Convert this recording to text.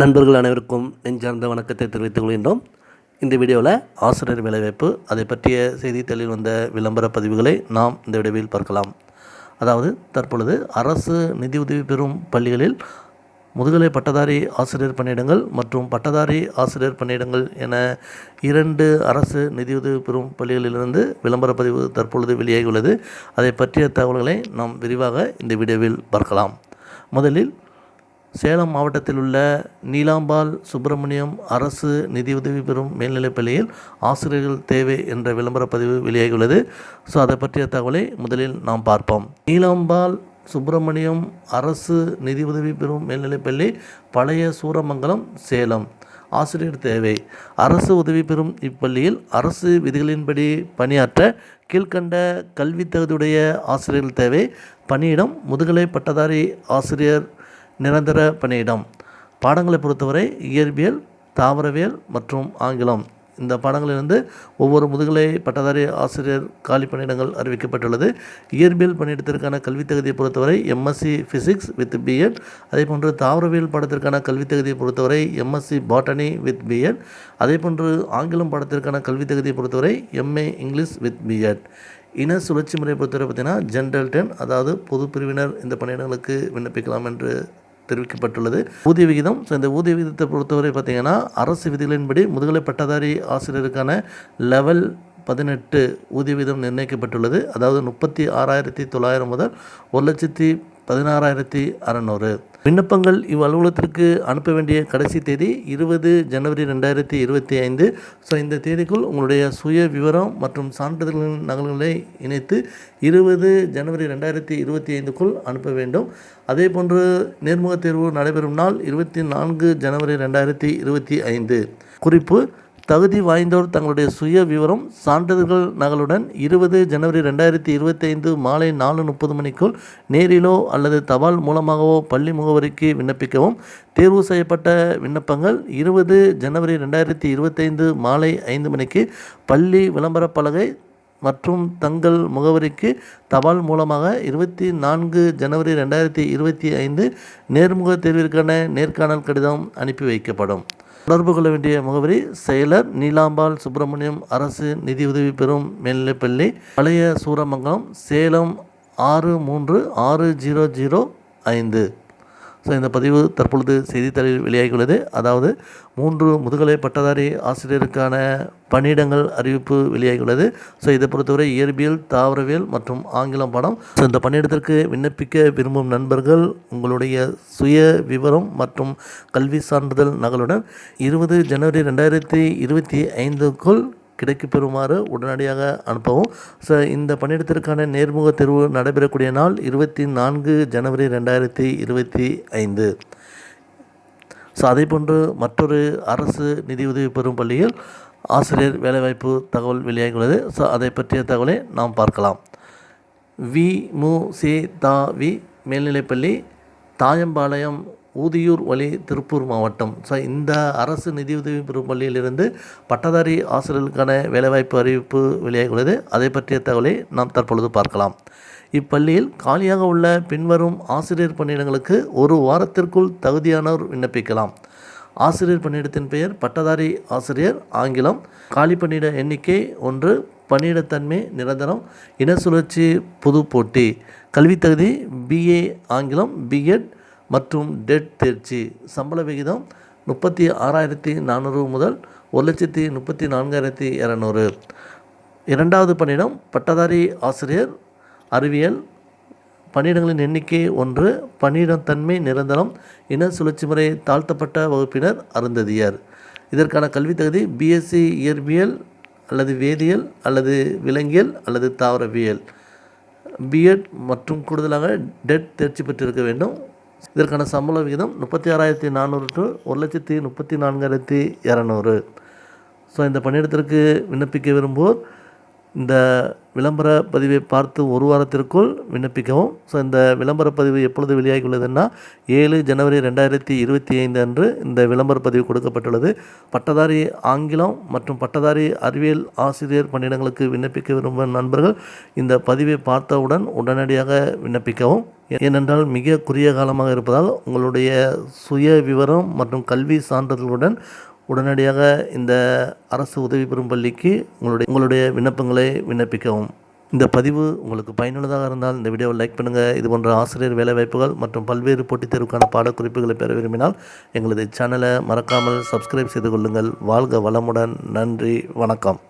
நண்பர்கள் அனைவருக்கும் நெஞ்சார்ந்த வணக்கத்தை தெரிவித்துக் கொள்கின்றோம். இந்த வீடியோவில் ஆசிரியர் வேலைவாய்ப்பு அதை பற்றிய செய்தித்தாளில் வந்த விளம்பர பதிவுகளை நாம் இந்த வீடியோவில் பார்க்கலாம். அதாவது தற்பொழுது அரசு நிதியுதவி பெறும் பள்ளிகளில் முதுகலை பட்டதாரி ஆசிரியர் பணியிடங்கள் மற்றும் பட்டதாரி ஆசிரியர் பணியிடங்கள் என இரண்டு அரசு நிதியுதவி பெறும் பள்ளிகளிலிருந்து விளம்பர பதிவு தற்பொழுது வெளியாகியுள்ளது. அதை பற்றிய தகவல்களை நாம் விரிவாக இந்த வீடியோவில் பார்க்கலாம். முதலில் சேலம் மாவட்டத்தில் உள்ள நீலாம்பால் சுப்பிரமணியம் அரசு நிதியுதவி பெறும் மேல்நிலைப் பள்ளியில் ஆசிரியர்கள் தேவை என்ற விளம்பர பதிவு வெளியாகியுள்ளது. ஸோ அதை பற்றிய தகவலை முதலில் நாம் பார்ப்போம். நீலாம்பால் சுப்பிரமணியம் அரசு நிதியுதவி பெறும் மேல்நிலைப் பள்ளி பழைய சூரமங்கலம் சேலம். ஆசிரியர் தேவை. அரசு உதவி பெறும் இப்பள்ளியில் அரசு விதிகளின்படி பணியாற்ற கீழ்க்கண்ட கல்வி தகுதியுடைய ஆசிரியர்கள் தேவை. பணியிடம் முதுகலை பட்டதாரி ஆசிரியர் நிரந்தர பணியிடம். பாடங்களை பொறுத்தவரை இயற்பியல் தாவரவியல் மற்றும் ஆங்கிலம். இந்த பாடங்களிலிருந்து ஒவ்வொரு முதுகலை பட்டதாரி ஆசிரியர் காலி பணியிடங்கள் அறிவிக்கப்பட்டுள்ளது. இயற்பியல் பணியிடத்திற்கான கல்வித் தகுதியை பொறுத்தவரை எம்எஸ்சி ஃபிசிக்ஸ் வித் பிஎட் அதேபோன்று தாவரவியல் பாடத்திற்கான கல்வித் தகுதியை பொறுத்தவரை எம்எஸ்சி பாட்டனி வித் பிஎட் அதேபோன்று ஆங்கிலம் பாடத்திற்கான கல்வித் தகுதியை பொறுத்தவரை எம்ஏ இங்கிலீஷ் வித் பிஎட் இன சுழற்சி முறையை பொறுத்தவரை பார்த்திங்கன்னா ஜென்ரல் டென் அதாவது பொது பிரிவினர் இந்த பணியிடங்களுக்கு விண்ணப்பிக்கலாம் என்று தெரிவிக்கப்பட்டுள்ளது. ஊதிய விகிதம் ஸோ இந்த ஊதிய விகிதத்தை பொறுத்தவரை பார்த்தீங்கன்னா அரசு விதிகளின்படி முதுகலை பட்டதாரி ஆசிரியருக்கான லெவல் பதினெட்டு ஊதிய விகிதம் நிர்ணயிக்கப்பட்டுள்ளது. அதாவது முப்பத்தி ஆறாயிரத்தி தொள்ளாயிரம் முதல் ஒரு லட்சத்தி பதினாறாயிரத்தி அறநூறு. விண்ணப்பங்கள் இவ்வலுவலகத்திற்கு அனுப்ப வேண்டிய கடைசி தேதி இருபது ஜனவரி ரெண்டாயிரத்தி இருபத்தி ஐந்து. ஸோ இந்த தேதிக்குள் உங்களுடைய சுய விவரம் மற்றும் சான்றிதழ்களின் நகல்களை இணைத்து இருபது ஜனவரி ரெண்டாயிரத்தி இருபத்தி ஐந்துக்குள் அனுப்ப வேண்டும். அதே போன்று நேர்முகத் தேர்வு நடைபெறும் நாள் இருபத்தி நான்கு ஜனவரி ரெண்டாயிரத்தி இருபத்தி ஐந்து. குறிப்பு தகுதி வாய்ந்தோர் தங்களுடைய சுய விவரம் சான்றிதழ்கள் நகலுடன் இருபது ஜனவரி ரெண்டாயிரத்தி இருபத்தி ஐந்து மாலை நாலு முப்பது மணிக்குள் நேரிலோ அல்லது தபால் மூலமாகவோ பள்ளி முகவரிக்கு விண்ணப்பிக்கவும். தேர்வு செய்யப்பட்ட விண்ணப்பங்கள் இருபது ஜனவரி ரெண்டாயிரத்தி இருபத்தைந்து மாலை ஐந்து மணிக்கு பள்ளி விளம்பரப் பலகை மற்றும் தங்கள் முகவரிக்கு தபால் மூலமாக இருபத்தி நான்கு ஜனவரி ரெண்டாயிரத்தி இருபத்தி ஐந்து நேர்முக தேர்விற்கான நேர்காணல் கடிதம் அனுப்பி வைக்கப்படும். தொடர்பு கொள்ள வேண்டிய முகவரி செயலர் நீலாம்பாள் சுப்பிரமணியம் அரசு நிதியுதவி பெறும் மேல்நிலைப்பள்ளி பழைய சூரமங்கலம் சேலம் ஆறு மூன்று ஆறு ஜீரோ ஜீரோ ஐந்து. ஸோ இந்த பதிவு தற்பொழுது செய்தித்தாளில் வெளியாகியுள்ளது. அதாவது மூன்று முதுகலை பட்டதாரி ஆசிரியருக்கான பணியிடங்கள் அறிவிப்பு வெளியாகியுள்ளது. ஸோ இதை பொறுத்தவரை இயற்பியல் தாவரவியல் மற்றும் ஆங்கிலம் பாடம். ஸோ இந்த பணியிடத்திற்கு விண்ணப்பிக்க விரும்பும் நண்பர்கள் உங்களுடைய சுய விவரம் மற்றும் கல்வி சான்றிதழ் நகலுடன் இருபது ஜனவரி ரெண்டாயிரத்தி இருபத்தி ஐந்துக்குள் கிடைக்கப்பெறுமாறு உடனடியாக அனுப்பவும். ஸோ இந்த பணியிடத்திற்கான நேர்முக தேர்வு நடைபெறக்கூடிய நாள் இருபத்தி நான்கு ஜனவரி ரெண்டாயிரத்தி இருபத்தி ஐந்து. ஸோ அதே போன்று மற்றொரு அரசு நிதியுதவி பெறும் பள்ளியில் ஆசிரியர் வேலைவாய்ப்பு தகவல் வெளியாகியுள்ளது. ஸோ அதை பற்றிய தகவலை நாம் பார்க்கலாம். வி மு சி தா வி மேல்நிலைப்பள்ளி தாயம்பாளையம் ஊதியூர் வழி திருப்பூர் மாவட்டம். ஸோ இந்த அரசு நிதியுதவி பெறும் பள்ளியிலிருந்து பட்டதாரி ஆசிரியர்களுக்கான வேலைவாய்ப்பு அறிவிப்பு வெளியாகியுள்ளது. அதை பற்றிய தகவலை நாம் தற்பொழுது பார்க்கலாம். இப்பள்ளியில் காலியாக உள்ள பின்வரும் ஆசிரியர் பணியிடங்களுக்கு ஒரு வாரத்திற்குள் தகுதியானோர் விண்ணப்பிக்கலாம். ஆசிரியர் பணியிடத்தின் பெயர் பட்டதாரி ஆசிரியர் ஆங்கிலம். காலி பணியிட எண்ணிக்கை ஒன்று பணியிடத்தன்மை நிரந்தரம் இன சுழற்சி புது போட்டி. கல்வித் தகுதி பிஏ ஆங்கிலம் பிஎட் மற்றும் டெட் தேர்ச்சி. சம்பள விகிதம் முப்பத்தி ஆறாயிரத்தி நானூறு முதல் ஒரு லட்சத்தி முப்பத்தி நான்காயிரத்தி இரநூறு. இரண்டாவது பணியிடம் பட்டதாரி ஆசிரியர் அறிவியல் பணியிடங்களின் எண்ணிக்கை ஒன்று பணியிடம் தன்மை நிரந்தரம் இன சுழற்சி முறை தாழ்த்தப்பட்ட வகுப்பினர் அருந்ததியர். இதற்கான கல்வித் தகுதி பிஎஸ்சி இயற்பியல் அல்லது வேதியியல் அல்லது விலங்கியல் அல்லது தாவரவியல். பிஎட் மற்றும் கூடுதலாக டெட் தேர்ச்சி பெற்றிருக்க வேண்டும். இதற்கான சம்பள விகிதம் முப்பத்தி ஆறாயிரத்தி நானூறு டு ஒரு லட்சத்தி முப்பத்தி நான்காயிரத்தி இரநூறு. ஸோ இந்த பணியிடத்திற்கு விண்ணப்பிக்க விரும்புவோர் இந்த விளம்பர பதிவை பார்த்து ஒரு வாரத்திற்குள் விண்ணப்பிக்கவும். ஸோ இந்த விளம்பர பதிவு எப்பொழுது வெளியாகி உள்ளதுன்னா ஏழு ஜனவரி ரெண்டாயிரத்தி இருபத்தி ஐந்து அன்று இந்த விளம்பர பதிவு கொடுக்கப்பட்டுள்ளது. பட்டதாரி ஆங்கிலம் மற்றும் பட்டதாரி அறிவியல் ஆசிரியர் பணியிடங்களுக்கு விண்ணப்பிக்க விரும்பும் நண்பர்கள் இந்த பதிவை பார்த்தவுடன் உடனடியாக விண்ணப்பிக்கவும். ஏனென்றால் மிக குறுகிய காலமாக இருப்பதால் உங்களுடைய சுய விவரம் மற்றும் கல்வி சான்றிதழ்களுடன் உடனடியாக இந்த அரசு உதவி பெறும் பள்ளிக்கு உங்களுடைய உங்களுடைய விண்ணப்பங்களை விண்ணப்பிக்கவும். இந்த பதிவு உங்களுக்கு பயனுள்ளதாக இருந்தால் இந்த வீடியோவை லைக் பண்ணுங்கள் இது போன்ற ஆசிரியர் வேலைவாய்ப்புகள் மற்றும் பல்வேறு போட்டித் தேர்வுக்கான பாடக்குறிப்புகளை பெற விரும்பினால் எங்களது சேனலை மறக்காமல் சப்ஸ்கிரைப் செய்து கொள்ளுங்கள். வாழ்க வளமுடன். நன்றி. வணக்கம்.